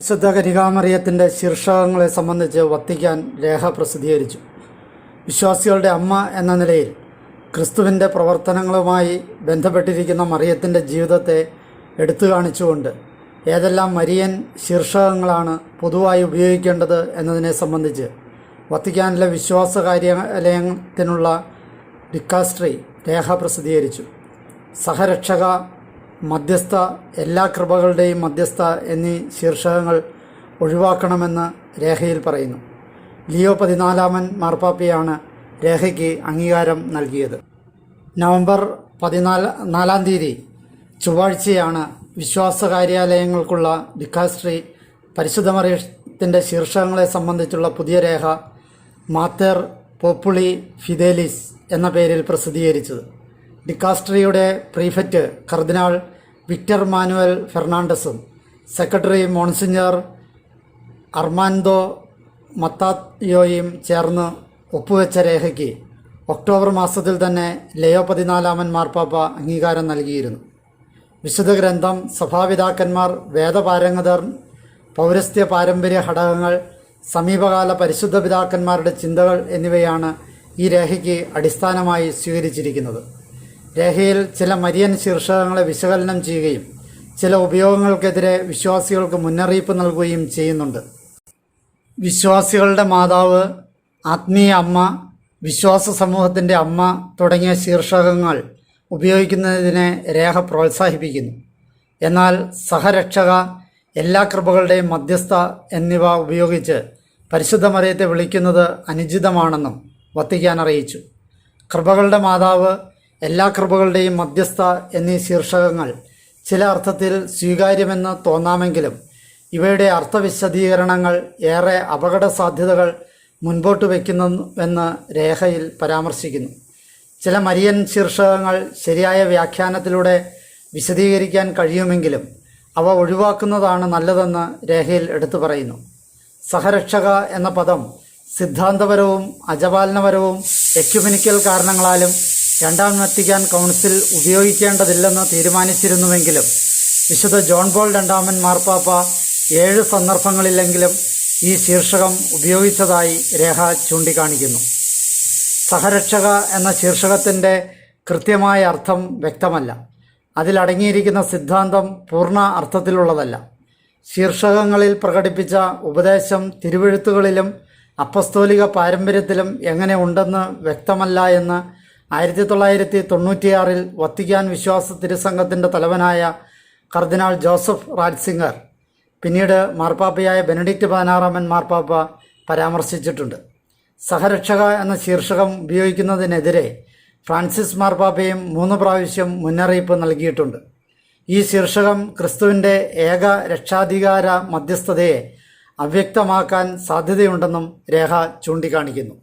വിശുദ്ധ കനികാമറിയത്തിന്റെ ശീർഷകങ്ങളെ സംബന്ധിച്ച് വത്തിക്കാൻ രേഖ പ്രസിദ്ധീകരിച്ചു. വിശ്വാസികളുടെ അമ്മ എന്ന നിലയിൽ ക്രിസ്തുവിന്റെ പ്രവർത്തനങ്ങളുമായി ബന്ധപ്പെട്ടിരിക്കുന്ന മറിയത്തിന്റെ ജീവിതത്തെ എടുത്തു കാണിച്ചുകൊണ്ട് ഏതെല്ലാം മരിയൻ ശീർഷകങ്ങളാണ് പൊതുവായി ഉപയോഗിക്കേണ്ടത് എന്നതിനെ സംബന്ധിച്ച് വത്തിക്കാനിലെ വിശ്വാസ കാര്യാലയത്തിനുള്ള ഡിക്കാസ്ട്രി രേഖ പ്രസിദ്ധീകരിച്ചു. സഹരക്ഷക മധ്യസ്ഥ എല്ലാ കൃപകളുടെയും മധ്യസ്ഥ എന്നീ ശീർഷകങ്ങൾ ഒഴിവാക്കണമെന്ന് രേഖയിൽ പറയുന്നു. ലിയോ പതിനാലാമൻ മാർപ്പാപ്പയാണ് രേഖയ്ക്ക് അംഗീകാരം നൽകിയത്. നവംബർ പതിനാല് നാലാം തീയതി ചൊവ്വാഴ്ചയാണ് വിശ്വാസ കാര്യാലയങ്ങൾക്കുള്ള ഡിക്കാസ്ട്രി പരിശുദ്ധമറിയത്തിന്റെ ശീർഷകങ്ങളെ സംബന്ധിച്ചുള്ള പുതിയ രേഖ മാത്തേർ പോപ്പുളി ഫിദേലിസ് എന്ന പേരിൽ പ്രസിദ്ധീകരിച്ചത്. ഡിക്കാസ്ട്രിയുടെ പ്രീഫെക്റ്റ് കർദിനാൾ വിക്ടർ മാനുവൽ ഫെർണാണ്ടസും സെക്രട്ടറി മോൺസിഞ്ഞർ അർമാൻഡോ മത്തായോയും ചേർന്ന് ഒപ്പുവെച്ച രേഖയ്ക്ക് ഒക്ടോബർ മാസത്തിൽ തന്നെ ലയോ പതിനാലാമൻ മാർപ്പാപ്പ അംഗീകാരം നൽകിയിരുന്നു. വിശുദ്ധ ഗ്രന്ഥം സഭാപിതാക്കന്മാർ വേദപാരംഗതർ പൗരസ്ത്യ പാരമ്പര്യ ഘടകങ്ങൾ സമീപകാല പരിശുദ്ധ പിതാക്കന്മാരുടെ ചിന്തകൾ എന്നിവയാണ് ഈ രേഖയ്ക്ക് അടിസ്ഥാനമായി സ്വീകരിച്ചിരിക്കുന്നത്. രേഖയിൽ ചില മരിയൻ ശീർഷകങ്ങളെ വിശകലനം ചെയ്യുകയും ചില ഉപയോഗങ്ങൾക്കെതിരെ വിശ്വാസികൾക്ക് മുന്നറിയിപ്പ് നൽകുകയും ചെയ്യുന്നുണ്ട്. വിശ്വാസികളുടെ മാതാവ് ആത്മീയ അമ്മ വിശ്വാസ സമൂഹത്തിന്റെ അമ്മ തുടങ്ങിയ ശീർഷകങ്ങൾ ഉപയോഗിക്കുന്നതിനെ രേഖ പ്രോത്സാഹിപ്പിക്കുന്നു. എന്നാൽ സഹരക്ഷക എല്ലാ കൃപകളുടെയും മധ്യസ്ഥ എന്നിവ ഉപയോഗിച്ച് പരിശുദ്ധ മറിയത്തെ വിളിക്കുന്നത് അനുചിതമാണെന്നും വത്തിക്കാൻ അറിയിച്ചു. കൃപകളുടെ മാതാവ് എല്ലാ കൃപകളുടെയും മധ്യസ്ഥ എന്നീ ശീർഷകങ്ങൾ ചില അർത്ഥത്തിൽ സ്വീകാര്യമെന്ന് തോന്നാമെങ്കിലും ഇവയുടെ അർത്ഥവിശദീകരണങ്ങൾ ഏറെ അപകട സാധ്യതകൾ മുൻപോട്ട് വയ്ക്കുന്നുവെന്ന് രേഖയിൽ പരാമർശിക്കുന്നു. ചില മരിയൻ ശീർഷകങ്ങൾ ശരിയായ വ്യാഖ്യാനത്തിലൂടെ വിശദീകരിക്കാൻ കഴിയുമെങ്കിലും അവ ഒഴിവാക്കുന്നതാണ് നല്ലതെന്ന് രേഖയിൽ എടുത്തു പറയുന്നു. സഹരക്ഷക എന്ന പദം സിദ്ധാന്തപരവും അജപാലനപരവും എക്യുമെനിക്കൽ കാരണങ്ങളാലും രണ്ടാം വത്തിക്കാൻ കൗൺസിൽ ഉപയോഗിക്കേണ്ടതില്ലെന്ന് തീരുമാനിച്ചിരുന്നുവെങ്കിലും വിശുദ്ധ ജോൺ പോൾ രണ്ടാമൻ മാർപ്പാപ്പ ഏഴ് സന്ദർഭങ്ങളിലെങ്കിലും ഈ ശീർഷകം ഉപയോഗിച്ചതായി രേഖ ചൂണ്ടിക്കാണിക്കുന്നു. സഹരക്ഷക എന്ന ശീർഷകത്തിന്റെ കൃത്യമായ അർത്ഥം വ്യക്തമല്ല. അതിലടങ്ങിയിരിക്കുന്ന സിദ്ധാന്തം പൂർണ അർത്ഥത്തിലുള്ളതല്ല. ശീർഷകങ്ങളിൽ പ്രകടിപ്പിച്ച ഉപദേശം തിരുവെഴുത്തുകളിലും അപ്പസ്തോലിക പാരമ്പര്യത്തിലും എങ്ങനെ ഉണ്ടെന്ന് വ്യക്തമല്ല എന്ന് ആയിരത്തി തൊള്ളായിരത്തി തൊണ്ണൂറ്റിയാറിൽ വത്തിക്കാൻ വിശ്വാസ തിരുസംഘത്തിന്റെ തലവനായ കർദിനാൾ ജോസഫ് റാറ്റ്സിംഗർ പിന്നീട് മാർപ്പാപ്പയായ ബെനഡിക്റ്റ് പതിനാറാമൻ മാർപ്പാപ്പ പരാമർശിച്ചിട്ടുണ്ട്. സഹരക്ഷക എന്ന ശീർഷകം ഉപയോഗിക്കുന്നതിനെതിരെ ഫ്രാൻസിസ് മാർപ്പാപ്പയും മൂന്ന് പ്രാവശ്യം മുന്നറിയിപ്പ് നൽകിയിട്ടുണ്ട്. ഈ ശീർഷകം ക്രിസ്തുവിന്റെ ഏക രക്ഷാധികാര മധ്യസ്ഥതയെ അവ്യക്തമാക്കാൻ സാധ്യതയുണ്ടെന്നും രേഖ ചൂണ്ടിക്കാണിക്കുന്നു.